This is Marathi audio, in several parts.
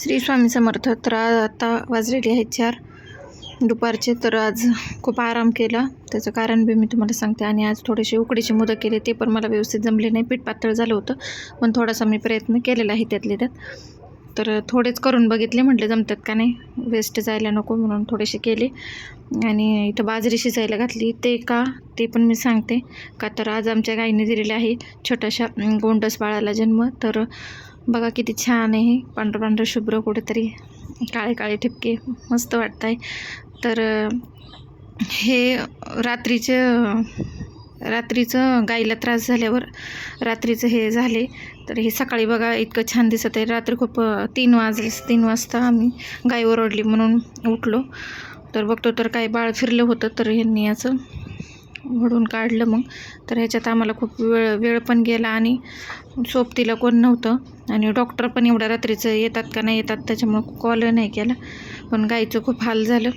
श्री स्वामी समर्थ तर आज आता वाजलेली आहेत चार. दुपारचे तर आज खूप आराम केला. त्याचं कारण बी मी तुम्हाला सांगते. आणि आज थोडेसे उकडीचे मोदक केले ते पण मला व्यवस्थित जमले नाही. पीठ पातळ झालं होतं पण थोडासा मी प्रयत्न केलेला आहे त्यातले त्यात. तर थोडेच करून बघितले म्हटले जमतात का नाही. वेस्ट जायला नको म्हणून थोडेसे केले. आणि इथं बाजरी शिजायला घातली. ते का? ते पण मी सांगते. का तर आज आमच्या गाईने दिलेले आहे छोट्याशा गोंडस बाळाला जन्म. तर बघा किती छान आहे पांढरं पांढरं शुभ्र कुठेतरी काळे काळे ठिपके मस्त वाटत आहे तर हे रात्रीचं रात्रीचं गाईला त्रास झाल्यावर रात्रीचं हे झाले. तर हे सकाळी बघा इतकं छान दिसत आहे. रात्री खूप तीन वाजले तीन वाजता आम्ही गाय ओरडली म्हणून उठलो. तर बघतो तर काय बाळ फिरलं होतं तर ह्यांनी याचं ओढून काढलं मग. तर ह्याच्यात आम्हाला खूप वेळ वेळ पण गेला आणि सोबतीला कोण नव्हतं. आणि डॉक्टर पण एवढ्या रात्रीचं येतात का नाही येतात त्याच्यामुळं कॉल नाही केला. पण गाईचं खूप हाल झालं.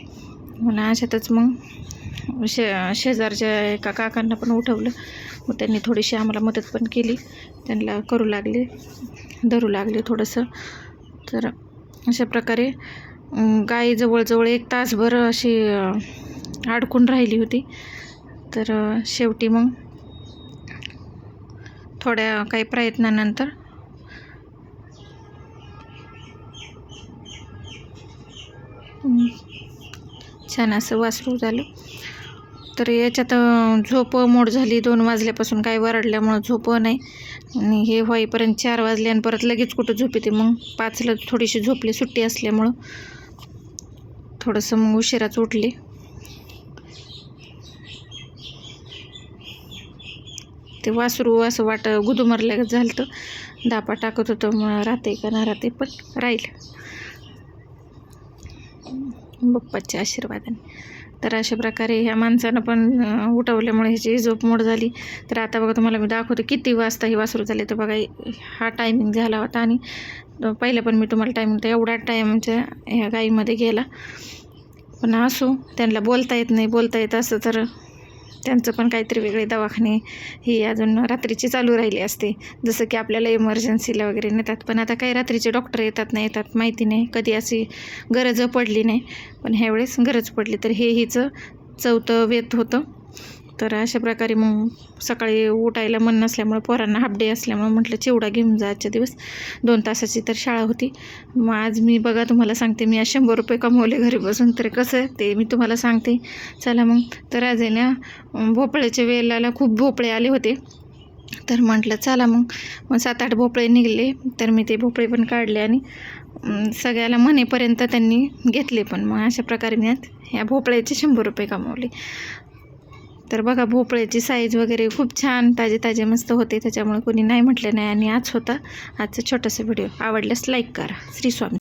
म्हणून अशातच मग शे शेजारच्या एका काकांना पण उठवलं. मग त्यांनी थोडीशी आम्हाला मदत पण केली. त्यांना करू लागले धरू लागले थोडंसं. तर अशा प्रकारे अं, गाई जवळजवळ एक तासभर अशी अडकून राहिली होती. तर शेवटी मग थोड्या काही प्रयत्नानंतर छान असं वासरू झालं. तर याच्यात झोप मोड झाली. दोन वाजल्यापासून काय वरडल्यामुळं झोप नाही. आणि हे होईपर्यंत चार वाजले आणि परत लगेच कुठं झोप येते? मग पाचला थोडीशी झोपली सुट्टी असल्यामुळं थोडंसं मग उशिराच उठले. ते वासरू असं वाट गुदुमरल्या झालं तर दापा टाकत होतं मग राहते का ना राहते पण राहील. बप्पाच्या आशीर्वादाने. तर अशा प्रकारे ह्या माणसानं पण उठवल्यामुळे ह्याची झोप मोड झाली. तर आता बघा तुम्हाला मी दाखवते किती वाजता ही वासरू झाले. तर बघा हा टायमिंग झाला होता आणि पहिलं पण मी तुम्हाला टायमिंग तर एवढा टायमच्या ह्या गाईमध्ये गेला. पण असो त्यांना बोलता येत नाही बोलता येत असं तर त्यांचं पण काहीतरी वेगळे दवाखाने ही अजून रात्रीची चालू राहिली असते. जसं की आपल्याला इमर्जन्सीला वगैरे नेतात. पण आता काही रात्रीचे डॉक्टर येतात नाही येतात. माहिती नाही. कधी अशी गरज पडली नाही. पण ह्यावेळेस गरज पडली तर हे हिचं चौथं वेत होतं. तर अशा प्रकारे मग सकाळी उठायला मन नसल्यामुळं पोरांना हाफ डे असल्यामुळं म्हटलं चिवडा घेऊन जा आजच्या दिवस. दोन तासाची तर शाळा होती. मग आज मी बघा तुम्हाला सांगते मी आज शंभर रुपये कमवले घरी बसून. तर कसं ते मी तुम्हाला सांगते. चला मग. तर आज आहे ना भोपळ्याच्या वेळेला खूप भोपळे आले होते. तर म्हटलं चला मग. मग सात आठ भोपळे निघले. तर मी ते भोपळे पण काढले आणि सगळ्याला म्हणेपर्यंत त्यांनी घेतले पण. मग अशा प्रकारे मी आज ह्या भोपळ्याचे शंभर रुपये कमावले. तर बघा भोपळ्याची साईज वगैरे खूप छान ताजे ताजे मस्त होते. त्याच्यामुळे कोणी नाही म्हटलं नाही आणि आज होता आजचा छोटासा व्हिडिओ आवडल्यास लाईक करा. श्री स्वामी.